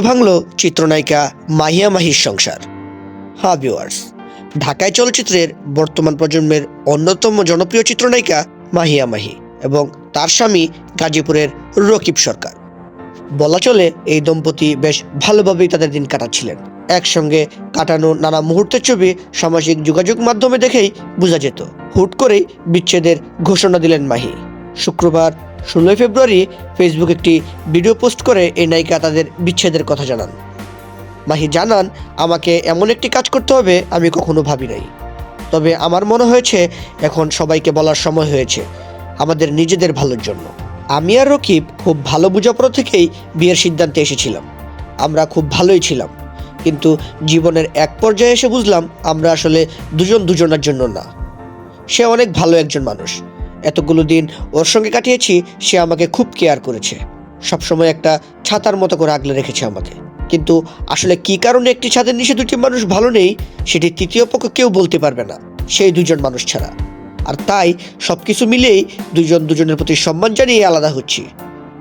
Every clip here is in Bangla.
ভাঙল চিত্রনায়িকা মাহিয়া মাহির সংসার। হ্যাঁ ভিউয়ার্স ঢাকায় চলচ্চিত্রের বর্তমান প্রজন্মের অন্যতম জনপ্রিয় চিত্রনায়িকা মাহিয়া মাহি এবং তার স্বামী গাজীপুরের রকিব সরকার। বলা চলে এই দম্পতি বেশ ভালোভাবেই তাদের দিন কাটাচ্ছিলেন। একসঙ্গে কাটানো নানা মুহূর্তের ছবি সামাজিক যোগাযোগ মাধ্যমে দেখেই বোঝা যেত। হুট করেই বিচ্ছেদের ঘোষণা দিলেন মাহি। শুক্রবার, ষোলোই ফেব্রুয়ারি ফেসবুক একটি ভিডিও পোস্ট করে এই নায়িকা তাদের বিচ্ছেদের কথা জানান। মাহি জানান, আমাকে এমন একটি কাজ করতে হবে আমি কখনো ভাবি নাই। তবে আমার মনে হয়েছে এখন সবাইকে বলার সময় হয়েছে, আমাদের নিজেদের ভালোর জন্য। আমি আর রকিব খুব ভালো বোঝাপড়া থেকেই বিয়ের সিদ্ধান্তে এসেছিলাম। আমরা খুব ভালোই ছিলাম, কিন্তু জীবনের এক পর্যায়ে এসে বুঝলাম আমরা আসলে দুজন দুজনের জন্য না। সে অনেক ভালো একজন মানুষ এতগুলো দিন ওর সঙ্গে কাটিয়েছি, সে আমাকে খুব কেয়ার করেছে। সবসময় একটা ছাতার মতো করে আগলে রেখেছে আমাকে। কিন্তু আসলে কি কারণে একটি ছাদের নিচে দুটি মানুষ ভালো নেই, সেটি তৃতীয় পক্ষ কেউ বলতে পারবে না, সেই দুজন মানুষ ছাড়া। আর তাই সব কিছু মিলেই দুজন দুজনের প্রতি সম্মান জানিয়ে আলাদা হচ্ছি।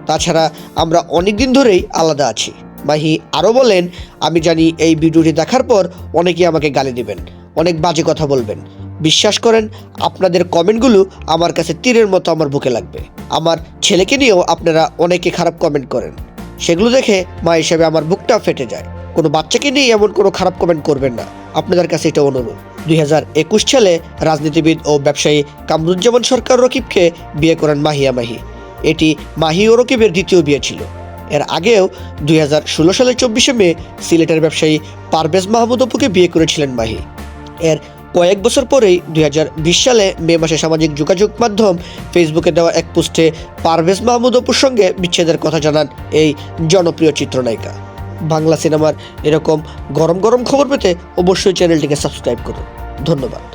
তাছাড়া আমরা অনেক দিন ধরেই আলাদা আছি। মাহি আরও বলেন, আমি জানি এই ভিডিওটি দেখার পর অনেকেই আমাকে গালি দেবেন, অনেক বাজে কথা বলবেন। বিশ্বাস করেন, আপনাদের কমেন্টগুলো আমার কাছে তীরের মতো আমার বুকে লাগবে। আমার ছেলেকে নিয়েও আপনারা অনেকে খারাপ কমেন্ট করেন। সেগুলো দেখে মা হিসেবে আমার বুকটা ফেটে যায়। কোনো বাচ্চাকে নিয়ে এমন কোনো খারাপ কমেন্ট করবেন না। আপনাদের কাছে এটা অনুরোধ। দুই হাজার একুশ সালে রাজনীতিবিদ ও ব্যবসায়ী কামরুজ্জামান সরকার রকিবকে বিয়ে করেন মাহিয়া মাহি এটি মাহি ও রকিবের দ্বিতীয় বিয়ে ছিল। এর আগেও দুই হাজার ষোলো সালের চব্বিশে মে সিলেটের ব্যবসায়ী পারভেজ মাহমুদ অপুকে বিয়ে করেছিলেন মাহি। এর কয়েক বছর পরেই দুই হাজার বিশ সালে মে মাসে সামাজিক যোগাযোগ মাধ্যম ফেসবুকে দেওয়া এক পোস্টে পারভেজ মাহমুদ অপুর সঙ্গে বিচ্ছেদের কথা জানান এই জনপ্রিয় চিত্রনায়িকা। বাংলা সিনেমার এরকম গরম গরম খবর পেতে অবশ্যই চ্যানেলটিকে সাবস্ক্রাইব করুন। ধন্যবাদ।